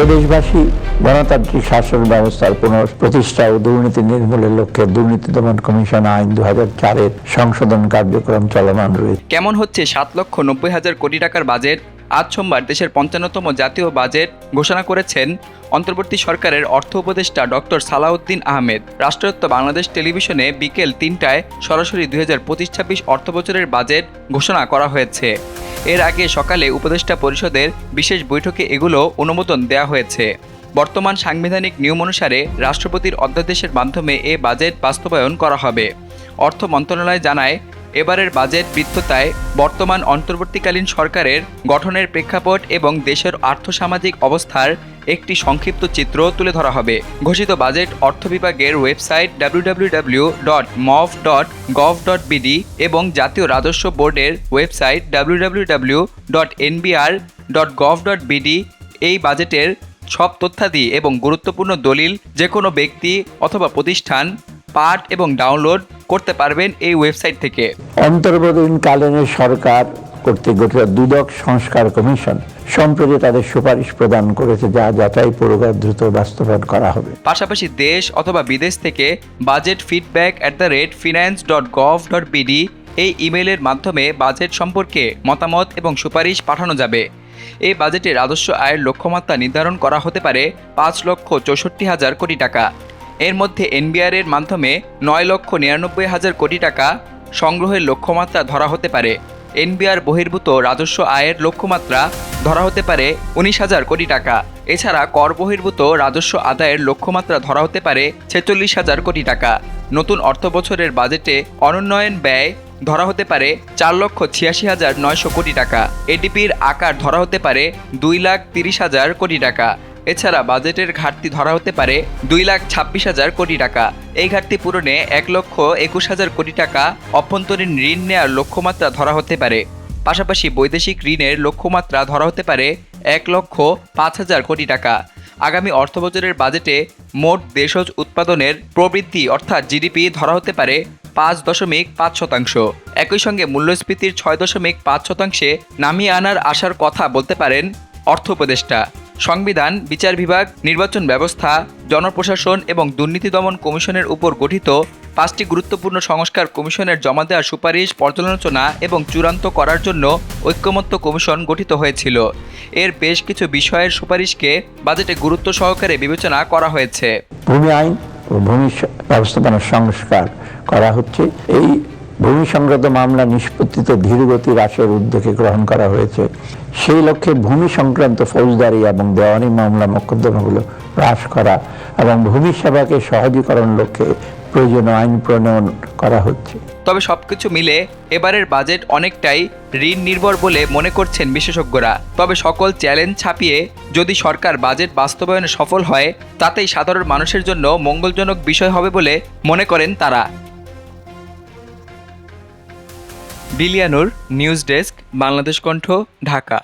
প্রিয় দেশবাসী, গণতান্ত্রিক শাসন ব্যবস্থার পুনঃপ্রতিষ্ঠা ও দুর্নীতি নির্মূলের লক্ষ্যে দুর্নীতি দমন কমিশন আইন দু হাজার চারের সংশোধন কার্যক্রম চলমান রয়েছে। কেমন হচ্ছে সাত লক্ষ নব্বই হাজার কোটি টাকার বাজেট? আজ সোমবার দেশের পঞ্চান্নতম জাতীয় বাজেট ঘোষণা করেছেন অন্তর্বর্তী সরকারের অর্থ উপদেষ্টা ডক্টর সালাউদ্দিন আহমেদ। রাষ্ট্রায়ত্ত বাংলাদেশ টেলিভিশনে বিকেল তিনটায় সরাসরি দুই হাজার পঁচিশ ছাব্বিশ অর্থ বছরের বাজেট ঘোষণা করা হয়েছে। এর আগে সকালে উপদেষ্টা পরিষদের বিশেষ বৈঠকে এগুলো অনুমোদন দেওয়া হয়েছে। বর্তমান সাংবিধানিক নিয়ম অনুসারে রাষ্ট্রপতির অধ্যাদেশের মাধ্যমে এ বাজেট বাস্তবায়ন করা হবে। অর্থ মন্ত্রণালয় জানায় এবারের বাজেট বৃত্ততায় বর্তমান অন্তর্বর্তীকালীন সরকারের গঠনের প্রেক্ষাপট এবং দেশের আর্থসামাজিক অবস্থার একটি সংক্ষিপ্ত চিত্র তুলে ধরা হবে। ঘোষিত বাজেট অর্থ বিভাগের website WWW dot mof dot gov dot BD এবং জাতীয় রাজস্ব বোর্ডের website WWW dot dot gov dot BD এই বাজেটের সব তথ্যাদি এবং গুরুত্বপূর্ণ দলিল যে কোনো ব্যক্তি অথবা প্রতিষ্ঠান পাঠ এবং ডাউনলোড করতে পারবেন এই ওয়েবসাইট থেকে। অন্তর্বর্তীকালীন সরকার কর্তৃক গঠিত দুদক সংস্কার কমিশন সম্প্রতি তাদের সুপারিশ প্রদান করেছে যা যাচাই পূর্বক দ্রুত বাস্তবায়ন করা হবে। পাশাপাশি দেশ অথবা বিদেশ থেকে budget feedback at the rate finance dot gov dot BD এই ইমেলের মাধ্যমে বাজেট সম্পর্কে মতামত এবং সুপারিশ পাঠানো যাবে। এই বাজেটে রাজস্ব আয়ের লক্ষ্যমাত্রা নির্ধারণ করা হতে পারে পাঁচ লক্ষ চৌষট্টি হাজার কোটি টাকা। এর মধ্যে এনবিআর এর মাধ্যমে নয় লক্ষ নিরানব্বই হাজার কোটি টাকা সংগ্রহের লক্ষ্যমাত্রা ধরা হতে পারে। এনবিআর বহির্ভূত রাজস্ব আয়ের লক্ষ্যমাত্রা ধরা হতে পারে উনিশ হাজার কোটি টাকা। এছাড়া কর বহির্ভূত রাজস্ব আদায়ের লক্ষ্যমাত্রা ধরা হতে পারে ছেচল্লিশ হাজার কোটি টাকা। নতুন অর্থ বছরের বাজেটে অনুন্নয়ন ব্যয় ধরা হতে পারে চার লক্ষ ছিয়াশি হাজার নয়শো কোটি টাকা। এডিপির আকার ধরা হতে পারে দুই লাখ তিরিশ হাজার কোটি টাকা। এছাড়া বাজেটের ঘাটতি ধরা হতে পারে দুই লাখ ছাব্বিশ হাজার কোটি টাকা। এই ঘাটতি পূরণে এক লক্ষ একুশ হাজার কোটি টাকা অভ্যন্তরীণ ঋণ নেওয়ার লক্ষ্যমাত্রা ধরা হতে পারে। পাশাপাশি বৈদেশিক ঋণের লক্ষ্যমাত্রা ধরা হতে পারে এক লক্ষ পাঁচ হাজার কোটি টাকা। আগামী অর্থবছরের বাজেটে মোট দেশজ উৎপাদনের প্রবৃদ্ধি অর্থাৎ জিডিপি ধরা হতে পারে পাঁচ দশমিক পাঁচ শতাংশ। একই সঙ্গে মূল্যস্ফীতির ছয় দশমিক পাঁচ শতাংশে নামিয়ে আনার আশার কথা বলতে পারেন অর্থ উপদেষ্টা। সংবিধান, বিচার বিভাগ, নির্বাচন ব্যবস্থা, জনপ্রশাসন এবং দুর্নীতি দমন কমিশনের উপর গঠিত পাঁচটি গুরুত্বপূর্ণ সংস্কার কমিশনের জমা দেওয়ার সুপারিশ, পর্যালোচনা এবং চূড়ান্ত করার জন্য ঐক্যমত্য কমিশন গঠিত হয়েছিল। এর বেশ কিছু বিষয়ের সুপারিশকে বাজেটে গুরুত্ব সহকারে বিবেচনা করা হয়েছে। ভূমি আইন ও ভূমি ব্যবস্থাপনার সংস্কার করা হচ্ছে। এই ভূমি সংক্রান্ত মামলা নিষ্পত্তিতে ধীরগতি হ্রাসের উদ্যোগে গ্রহণ করা হয়েছে। সেই লক্ষ্যে ভূমি সংক্রান্ত ফৌজদারি এবং দেওয়ানি মামলা মোকদ্দমাগুলো হ্রাস করা এবং ভূমি সেবাকে সহজীকরণ লক্ষ্যে প্রয়োজনীয় আইন প্রণয়ন করা হচ্ছে। তবে সবকিছু মিলে এবারের বাজেট অনেকটাই ঋণ নির্ভর বলে মনে করছেন বিশেষজ্ঞরা। তবে সকল চ্যালেঞ্জ ছাপিয়ে যদি সরকার বাজেট বাস্তবায়নে সফল হয়, তাতেই সাধারণ মানুষের জন্য মঙ্গলজনক বিষয় হবে বলে মনে করেন তারা। বিলিয়ানুর নিউজ ডেস্ক বাংলাদেশ কণ্ঠ ঢাকা।